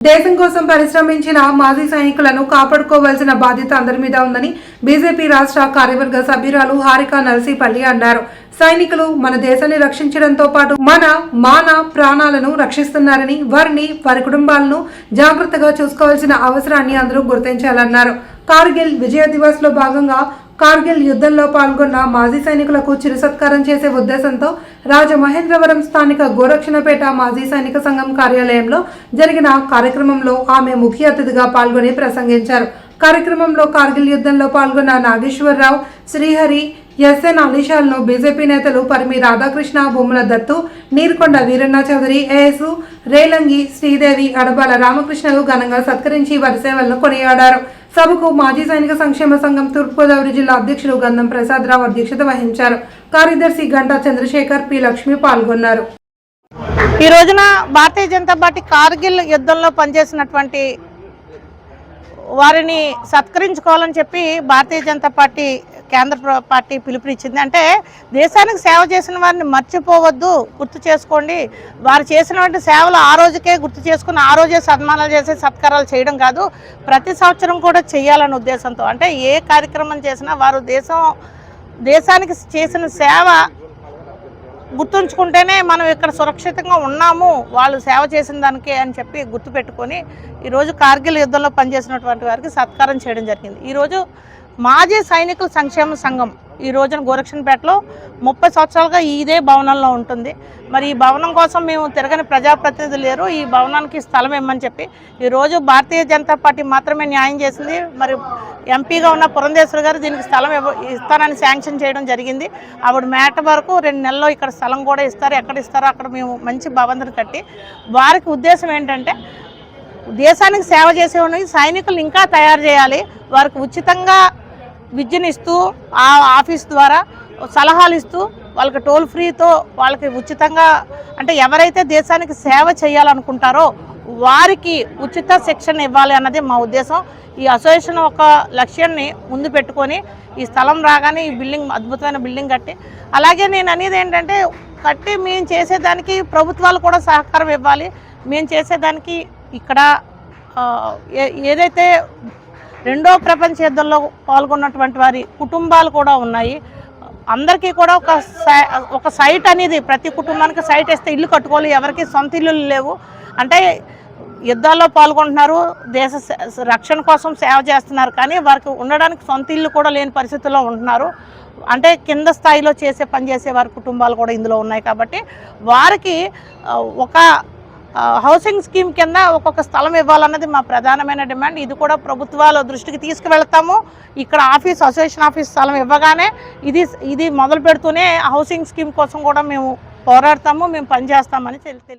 దేశం కోసం పరిశ్రమించిన మాజీ సైనికులను కాపాడుకోవాల్సిన బాధ్యత అందరి మీద ఉందని బీజేపీ రాష్ట్ర కార్యవర్గ సభ్యురాలు హారిక నర్సీపల్లి అన్నారు. సైనికులు మన దేశాన్ని రక్షించడంతో పాటు మన మాన ప్రాణాలను రక్షిస్తున్నారని వారిని వారి కుటుంబాలను జాగ్రత్తగా చూసుకోవాల్సిన అవసరాన్ని అందరూ గుర్తించాలన్నారు. కార్గిల్ విజయ దివస్లో భాగంగా కార్గిల్ యుద్ధంలో పాల్గొన్న మాజీ సైనికులకు చిరు సత్కారం చేసే ఉద్దేశంతో రాజమహేంద్రవరం స్థానిక గోరక్షణపేట మాజీ సైనిక సంఘం కార్యాలయంలో జరిగిన కార్యక్రమంలో ఆమె ముఖ్య అతిథిగా పాల్గొని ప్రసంగించారు. కార్యక్రమంలో కార్గిల్ యుద్ధంలో పాల్గొన్న నాగేశ్వరరావు శ్రీహరి ఎస్ఎన్ అలీషాల్ను బీజేపీ నేతలు పరిమి రాధాకృష్ణ బొమ్మల దత్తు నీర్కొండ వీరన్న చౌదరి ఏఎస్ రేలంగి శ్రీదేవి అడబాల రామకృష్ణలు ఘనంగా సత్కరించి వారి సేవలను కొనియాడారు. సభకు మాజీ సైనిక సంక్షేమ సంఘం తూర్పుగోదావరి జిల్లా అధ్యక్షులు గంధం ప్రసాదరావు అధ్యక్షత వహించారు. కార్యదర్శి గంటా చంద్రశేఖర్ పి. లక్ష్మి పాల్గొన్నారు. ఈ రోజున భారతీయ జనతా పార్టీ కార్గిల్ యుద్ధంలో పనిచేసినటువంటి వారిని సత్కరించుకోవాలని చెప్పి భారతీయ జనతా పార్టీ కేంద్ర పార్టీ పిలుపునిచ్చింది. అంటే దేశానికి సేవ చేసిన వారిని మర్చిపోవద్దు గుర్తు చేసుకోండి. వారు చేసినటువంటి సేవలు ఆ రోజుకే గుర్తు చేసుకుని ఆ రోజే సన్మానాలు చేసి సత్కారాలు చేయడం కాదు ప్రతి సంవత్సరం కూడా చేయాలనే ఉద్దేశంతో. అంటే ఏ కార్యక్రమం చేసినా వారు దేశం దేశానికి చేసిన సేవ గుర్తుంచుకుంటేనే మనం ఇక్కడ సురక్షితంగా ఉన్నాము వాళ్ళు సేవ చేసిన దానికే అని చెప్పి గుర్తుపెట్టుకొని ఈరోజు కార్గిల్ యుద్ధంలో పనిచేసినటువంటి వారికి సత్కారం చేయడం జరిగింది. ఈరోజు మాజీ సైనికుల సంక్షేమ సంఘం ఈ రోజున గోరక్షన్పేటలో ముప్పై సంవత్సరాలుగా ఇదే భవనంలో ఉంటుంది. మరి ఈ భవనం కోసం మేము తిరగని ప్రజాప్రతినిధులు లేరు. ఈ భవనానికి స్థలం ఇమ్మని చెప్పి ఈరోజు భారతీయ జనతా పార్టీ మాత్రమే న్యాయం చేసింది. మరి ఎంపీగా ఉన్న పురంధేశ్వరి గారు దీనికి స్థలం ఇస్తానని శాంక్షన్ చేయడం జరిగింది. ఆవిడ మేట వరకు రెండు నెలల్లో ఇక్కడ స్థలం కూడా ఇస్తారు. ఎక్కడ ఇస్తారో అక్కడ మేము మంచి భవంతులు కట్టి వారికి ఉద్దేశం ఏంటంటే దేశానికి సేవ చేసే సైనికులు ఇంకా తయారు చేయాలి. వారికి ఉచితంగా విద్యనిస్తూ ఆ ఆఫీస్ ద్వారా సలహాలు ఇస్తూ వాళ్ళకి టోల్ ఫ్రీతో వాళ్ళకి ఉచితంగా అంటే ఎవరైతే దేశానికి సేవ చేయాలనుకుంటారో వారికి ఉచిత శిక్షణ ఇవ్వాలి అన్నది మా ఉద్దేశం. ఈ అసోసియేషన్ ఒక లక్ష్యాన్ని ముందు పెట్టుకొని ఈ స్థలం రాగానే ఈ బిల్డింగ్ అద్భుతమైన బిల్డింగ్ కట్టి అలాగే నేను అనేది ఏంటంటే కట్టి మేము చేసేదానికి ప్రభుత్వాలు కూడా సహకారం ఇవ్వాలి. మేము చేసేదానికి ఇక్కడ ఏ- ఏదైతే రెండో ప్రపంచ యుద్ధంలో పాల్గొన్నటువంటి వారి కుటుంబాలు కూడా ఉన్నాయి. అందరికీ కూడా ఒక సై- ఒక సైట్ అనేది ప్రతి కుటుంబానికి సైట్ వేస్తే ఇల్లు కట్టుకోవాలి ఎవరికి సొంత ఇల్లులు లేవు. అంటే యుద్ధాల్లో పాల్గొంటున్నారు దేశ రక్షణ కోసం సేవ చేస్తున్నారు కానీ వారికి ఉండడానికి సొంత ఇల్లు కూడా లేని పరిస్థితుల్లో ఉంటున్నారు. అంటే కింద స్థాయిలో చేసే పని చేసే వారి కుటుంబాలు కూడా ఇందులో ఉన్నాయి కాబట్టి వారికి ఒక హౌసింగ్ స్కీమ్ కింద ఒక్కొక్క స్థలం ఇవ్వాలన్నది మా ప్రధానమైన డిమాండ్. ఇది కూడా ప్రభుత్వాల దృష్టికి తీసుకువెళ్తాము. ఇక్కడ ఆఫీస్ అసోసియేషన్ ఆఫీస్ స్థలం ఇవ్వగానే ఇది ఇది మొదలు పెడుతూనే హౌసింగ్ స్కీమ్ కోసం కూడా మేము పోరాడతాము మేము పనిచేస్తామని తెలి- తెలియ